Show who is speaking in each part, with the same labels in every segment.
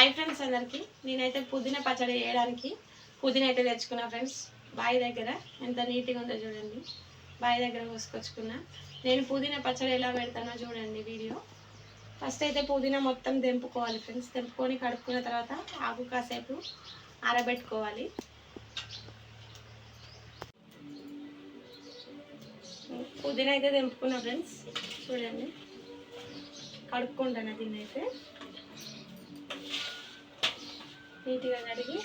Speaker 1: Hi friends అందరికి. నేనైతే పుదీనా పచ్చడి చేయడానికి పుదీనా అయితే తెచ్చుకున్నా ఫ్రెండ్స్ బావి దగ్గర ఎంత నీట్గా ఉందో చూడండి. బావి దగ్గర కోసుకొచ్చుకున్నా. నేను పుదీనా పచ్చడి ఎలా పెడతానో చూడండి వీడియో. ఫస్ట్ అయితే పుదీనా మొత్తం తెంపుకోవాలి ఫ్రెండ్స్ తెంపుకొని కడుక్కున్న తర్వాత ఆకు కాసేపు ఆరబెట్టుకోవాలి. పుదీనా అయితే తెంపుకున్నా ఫ్రెండ్స్ చూడండి. కడుక్కుంటాను దీన్ని అయితే నీట్గా కడిగి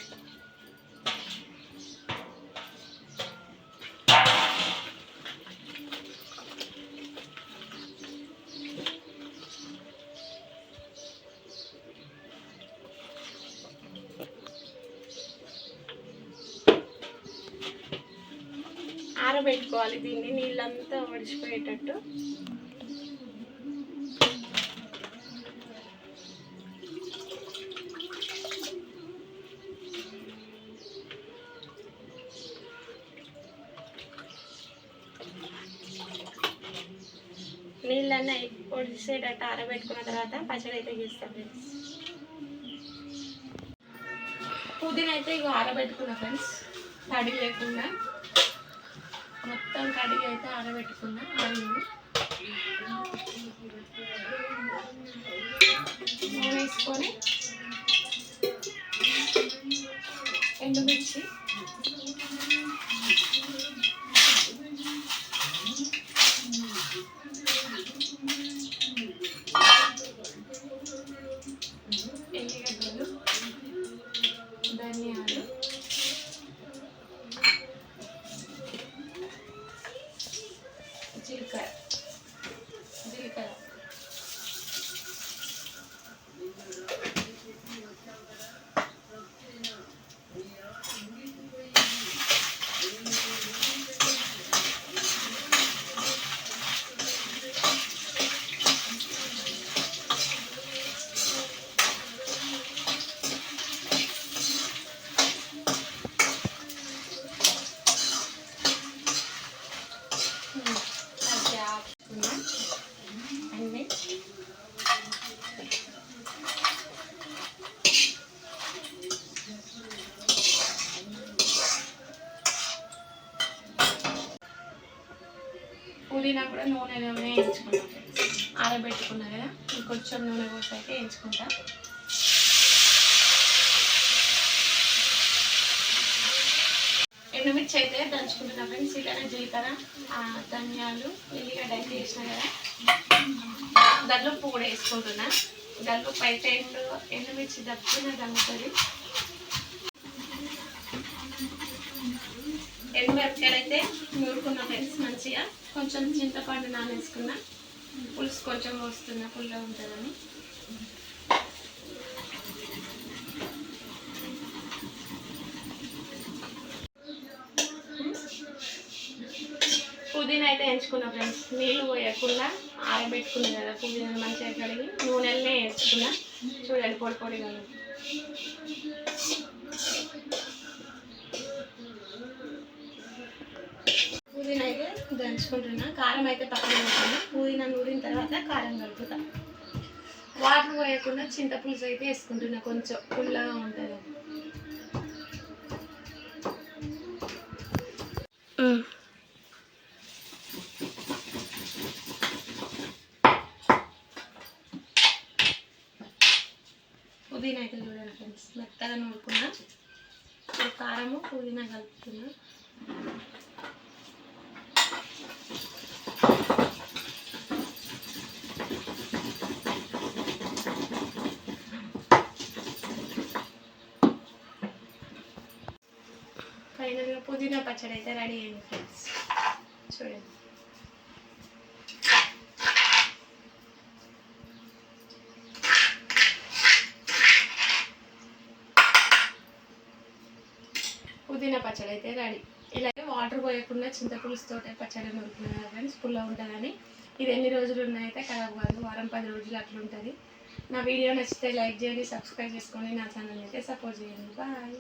Speaker 1: ఆరబెట్టుకోవాలి దీన్ని నీళ్ళంతా ఒడిచిపోయేటట్టు నీళ్ళన్నీ పొడిసేటట్టు ఆరబెట్టుకున్న తర్వాత పచ్చడి అయితే చేస్తాం ఫ్రెండ్స్. పుదీనా అయితే ఇక ఆరబెట్టుకున్నా ఫ్రెండ్స్. తడి లేకుండా. మొత్తం కడిగి అయితే ఆరబెట్టుకున్నా. ఆరింది నూనె వేసుకొని. ఎండుమిర్చి ఎల్లిగడ్డలు ధనియాలు జీలకర్ర జీలకర్ర అది ఆపుకున్నా అన్నీ పుదీనా కూడా నూనెలోనే వేయించుకున్నాం ఆరబెట్టుకున్నా కదా ఇంకొంచెం నూనె పోసి అయితే వేయించుకుంటా. ఎండుమిర్చి అయితే దంచుకుంటున్నా ఫ్రెండ్స్ ఇలానే జీలకర్ర ధనియాలు ఎల్లిగడ్డ అయితే వేసిన కదా. దల్లుప్పు కూడా వేసుకుంటున్నా. దల్లుప్పు అయితే ఎండు ఎండుమిర్చి దప్పున దంగుతుంది ఎండుమిరపకాయలు అయితే నూరుకున్న ఫ్రెండ్స్ మంచిగా. కొంచెం చింతపండు నానేసుకున్నా. పులుసు కొంచెం వస్తున్నా పుల్ల ఉంటుందని. పుదీనా అయితే ఎంచుకున్నా ఫ్రెండ్స్. నీళ్ళు పోయకుండా ఆరబెట్టుకున్నా కదా పుదీనా మంచిగా కడిగి నూనెలనే వేసుకున్నా. చూడండి పొడి పొడిగా ఉంది. పుదీనా అయితే దంచుకుంటున్నా. కారం అయితే పక్కన పెట్టుకున్నా పుదీనా నూరిన తర్వాత కారం కలుపుతా. వాటర్ పోయకుండా చింతపులుసు అయితే వేసుకుంటున్నా. కొంచెం పుల్లగా ఉంటుంది. పుదీనా అయితే చూడండి ఫ్రెండ్స్ మెత్తగా నూరుకున్నా. కారము పుదీనా కలుపుతున్నా. పుదీనా పచ్చడి అయితే రెడీ అయింది ఫ్రెండ్స్. చూడండి. పుదీనా పచ్చడి అయితే రెడీ. ఇలాగే వాటర్ పోయకుండా చింతపులుసుతో పచ్చడి నూరుకున్నాను ఫ్రెండ్స్ పుల్ల ఉంటుందని. ఇది ఎన్ని రోజులు ఉన్నాయితే ఖరాబ్ కాదు వారం పది రోజులు అట్లా ఉంటుంది. నా వీడియో నచ్చితే లైక్ చేయండి సబ్స్క్రైబ్ చేసుకోండి. నా ఛానల్ అయితే సపోర్ట్ చేయండి. బాయ్.